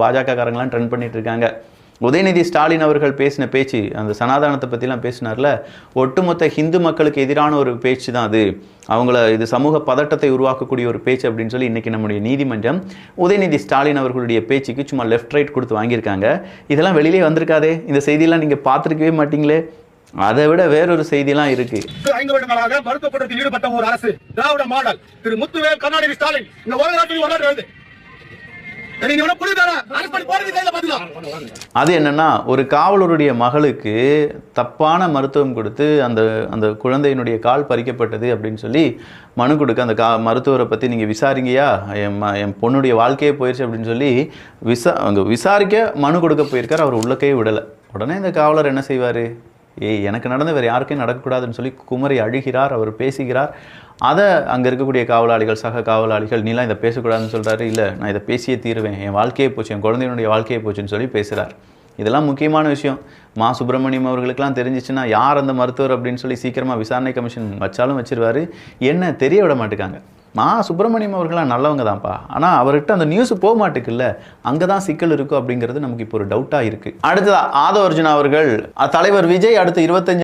பாஜக காரங்களாம் ட்ரெண்ட் பண்ணிட்டு இருக்காங்க உதயநிதி ஸ்டாலின் அவர்கள் பேசின பேச்சு அந்த சனாதனத்தை பற்றிலாம் பேசினார்ல ஒட்டுமொத்த ஹிந்து மக்களுக்கு எதிரான ஒரு பேச்சு தான் அது. அவங்கள இது சமூக பதட்டத்தை உருவாக்கக்கூடிய ஒரு பேச்சு அப்படின்னு சொல்லி இன்றைக்கி நம்முடைய நீதிமன்றம் உதயநிதி ஸ்டாலின் அவர்களுடைய பேச்சுக்கு சும்மா லெஃப்ட் ரைட் கொடுத்து வாங்கியிருக்காங்க. இதெல்லாம் வெளியிலே வந்திருக்காதே. இந்த செய்தியெல்லாம் நீங்கள் பார்த்துருக்கவே மாட்டீங்களே. அதை விட வேறொரு செய்தியெல்லாம் இருக்கு. ஐந்து வருடங்களாக மருத்துவ கூட்டத்தில் ஈடுபட்ட ஒரு அரசு திராவிட மாடல் திரு முத்துவேல் கருணாநிதி ஸ்டாலின் இந்த உலக நாட்டில் கொண்டாடுறது அது என்னன்னா ஒரு காவலருடைய மகளுக்கு தப்பான மருத்துவம் கொடுத்து அந்த அந்த குழந்தையினுடைய கால் பறிக்கப்பட்டது அப்படின்னு சொல்லி மனு கொடுக்க அந்த கா மருத்துவரை பற்றி நீங்கள் விசாரிங்கயா என் ம என் பொண்ணுடைய வாழ்க்கையே போயிடுச்சு அப்படின்னு சொல்லி விசா அங்கே விசாரிக்க மனு கொடுக்க போயிருக்கார் அவர் உள்ளக்கே விடலை. உடனே இந்த காவலர் என்ன செய்வார்? ஏய் எனக்கு நடந்த வேறு யாருக்கும் நடக்கக்கூடாதுன்னு சொல்லி குமரி அழுகிறார் அவர் பேசுகிறார். அதை அங்கே இருக்கக்கூடிய காவலாளிகள் சக காவலாளிகள் நீலாம் இதை பேசக்கூடாதுன்னு சொல்கிறாரு இல்லை நான் இதை பேசியே தீருவேன். என் வாழ்க்கையை போச்சு. என் குழந்தையினுடைய வாழ்க்கையை போச்சுன்னு சொல்லி பேசுகிறார் இதெல்லாம் முக்கியமான விஷயம். மா. சுப்பிரமணியம் அவர்களுக்கெல்லாம் தெரிஞ்சிச்சுன்னா யார் அந்த மருத்துவர் அப்படின்னு சொல்லி சீக்கிரமாக விசாரணை கமிஷன் வச்சாலும் வச்சிருவாரு. என்ன தெரிய விட மாட்டேங்காங்க. மா சுப்பிரமணியம் அவர்களாம் நல்லவங்க தான்ப்பா ஆனால் அவர்கிட்ட அந்த நியூஸ் போக மாட்டேக்குல்ல அங்கே தான் சிக்கல் இருக்கும் அப்படிங்கிறது நமக்கு இப்போ ஒரு டவுட்டாக இருக்குது அடுத்ததாக ஆதவர்ஜுனா அவர்கள் தலைவர் விஜய் அடுத்த இருபத்தஞ்சு